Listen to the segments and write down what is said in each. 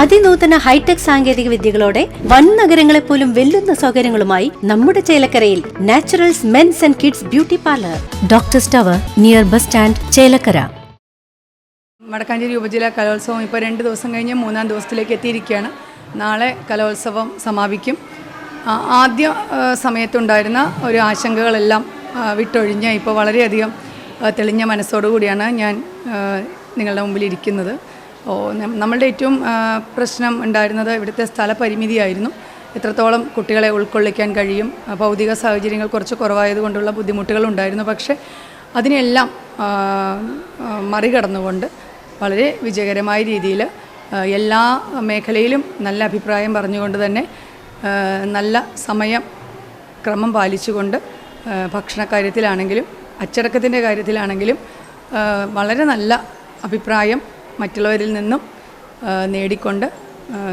അതിനൂതന hi tech സാങ്കേതിക വിദ്യകളോടെ വൻ നഗരങ്ങളെ പോലും വെല്ലുന്ന സൗകര്യങ്ങളുമായി നമ്മുടെ ചേലക്കരയിൽ naturals mens and kids beauty parlour. Doctor's tower near bus stand Chelakkara. Vadakkanchery ഉപജില്ലാ കലോത്സവം ഇപ്പോൾ രണ്ട് ദിവസം കഴിഞ്ഞ് മൂന്നാം ദിവസത്തിലേക്ക് എത്തിയിരിക്കുകയാണ്. നാളെ കലോത്സവം സമാപിക്കും. ആദ്യ സമയത്തുണ്ടായിരുന്ന ഒരു ആശങ്കകളെല്ലാം വിട്ടൊഴിഞ്ഞ് ഇപ്പോൾ വളരെയധികം തെളിഞ്ഞ തെളിഞ്ഞ മനസ്സോടുകൂടിയാണ് ഞാൻ നിങ്ങളുടെ മുമ്പിൽ ഇരിക്കുന്നത്. ഓ നമ്മളുടെ ഏറ്റവും പ്രശ്നം ഉണ്ടായിരുന്നത് ഇവിടുത്തെ സ്ഥലപരിമിതിയായിരുന്നു. എത്രത്തോളം കുട്ടികളെ ഉൾക്കൊള്ളിക്കാൻ കഴിയും ഭൗതിക സാഹചര്യങ്ങൾ കുറച്ച് കുറവായതുകൊണ്ടുള്ള ബുദ്ധിമുട്ടുകളുണ്ടായിരുന്നു പക്ഷേ അതിനെല്ലാം മറികടന്നുകൊണ്ട് വളരെ വിജയകരമായ രീതിയിൽ എല്ലാ മേഖലയിലും നല്ല അഭിപ്രായം പറഞ്ഞുകൊണ്ട് തന്നെ നല്ല സമയം ക്രമം പാലിച്ചുകൊണ്ട് ഭക്ഷണ ഭക്ഷണക്കാര്യത്തിലാണെങ്കിലും അച്ചടക്കത്തിന്റെ കാര്യത്തിലാണെങ്കിലും വളരെ നല്ല അഭിപ്രായം മറ്റുള്ളവരിൽ നിന്നും നേടിക്കൊണ്ട്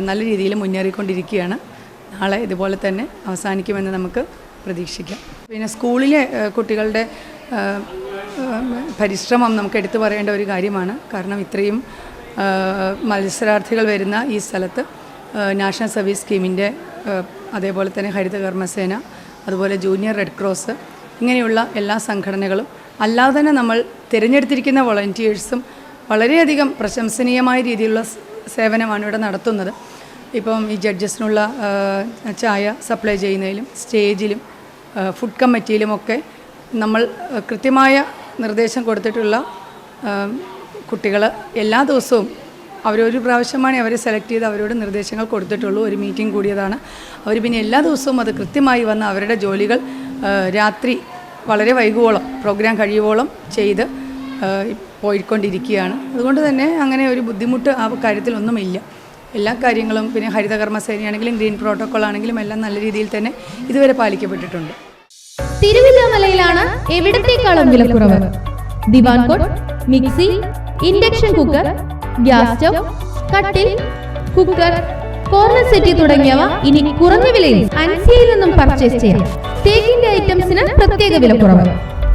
നല്ല രീതിയിൽ മുന്നേറിക്കൊണ്ടിരിക്കുകയാണ്. നാളെ ഇതുപോലെ തന്നെ അവസാനിക്കുമെന്ന് നമുക്ക് പ്രതീക്ഷിക്കാം. പിന്നെ സ്കൂളിലെ കുട്ടികളുടെ പരിശ്രമം നമുക്ക് എടുത്തു പറയേണ്ട ഒരു കാര്യമാണ്. കാരണം ഇത്രയും മത്സരാർത്ഥികൾ വരുന്ന ഈ സ്ഥലത്ത് നാഷണൽ സർവീസ് സ്കീമിന്റെ അതേപോലെ തന്നെ ഹരിത കർമ്മസേന അതുപോലെ ജൂനിയർ റെഡ് ക്രോസ് ഇങ്ങനെയുള്ള എല്ലാ സംഘടനകളും അല്ലാതെ തന്നെ നമ്മൾ തിരഞ്ഞെടുത്തിരിക്കുന്ന വോളണ്ടിയേഴ്സും വളരെയധികം പ്രശംസനീയമായ രീതിയിലുള്ള സേവനമാണ് ഇവിടെ നടത്തുന്നത്. ഇപ്പം ഈ ജഡ്ജസിനുള്ള ചായ സപ്ലൈ ചെയ്യുന്നതിലും സ്റ്റേജിലും ഫുഡ് കമ്മിറ്റിയിലുമൊക്കെ നമ്മൾ കൃത്യമായ നിർദ്ദേശം കൊടുത്തിട്ടുള്ള കുട്ടികൾ എല്ലാ ദിവസവും അവരൊരു പ്രാവശ്യമാണ് അവരെ സെലക്ട് ചെയ്ത് അവരോട് നിർദ്ദേശങ്ങൾ കൊടുത്തിട്ടുള്ളൂ. ഒരു മീറ്റിംഗ് കൂടിയതാണ്. അവർ പിന്നെ എല്ലാ ദിവസവും അത് കൃത്യമായി വന്ന് അവരുടെ ജോലികൾ രാത്രി വളരെ വൈകുവോളം പ്രോഗ്രാം കഴിയുവോളം ചെയ്ത് പോയിക്കൊണ്ടിരിക്കുകയാണ്. അതുകൊണ്ട് തന്നെ അങ്ങനെ ഒരു ബുദ്ധിമുട്ട് ആ കാര്യത്തിലൊന്നുമില്ല എല്ലാ കാര്യങ്ങളും പിന്നെ ഹരിതകർമ്മ സേനയാണെങ്കിലും ഗ്രീൻ പ്രോട്ടോകോൾ ആണെങ്കിലും എല്ലാം നല്ല രീതിയിൽ തന്നെ ഇതുവരെ പാലിക്കപ്പെട്ടിട്ടുണ്ട്. തിരുവില്ലാമലയിലാണ് എവിടത്തേക്കാളും വിലക്കുറവ് divan cot mixie induction cooker gas stove കട്ടിൽ കുക്കർ കോർണർ സെറ്റി തുടങ്ങിയവ ഇനി കുറഞ്ഞ വിലയിൽ അൻസിയയിൽ നിന്നും പർച്ചേസ് ചെയ്യാം. തേക്കിന്റെ ഐറ്റംസിന് പ്രത്യേക വിലക്കുറവ്.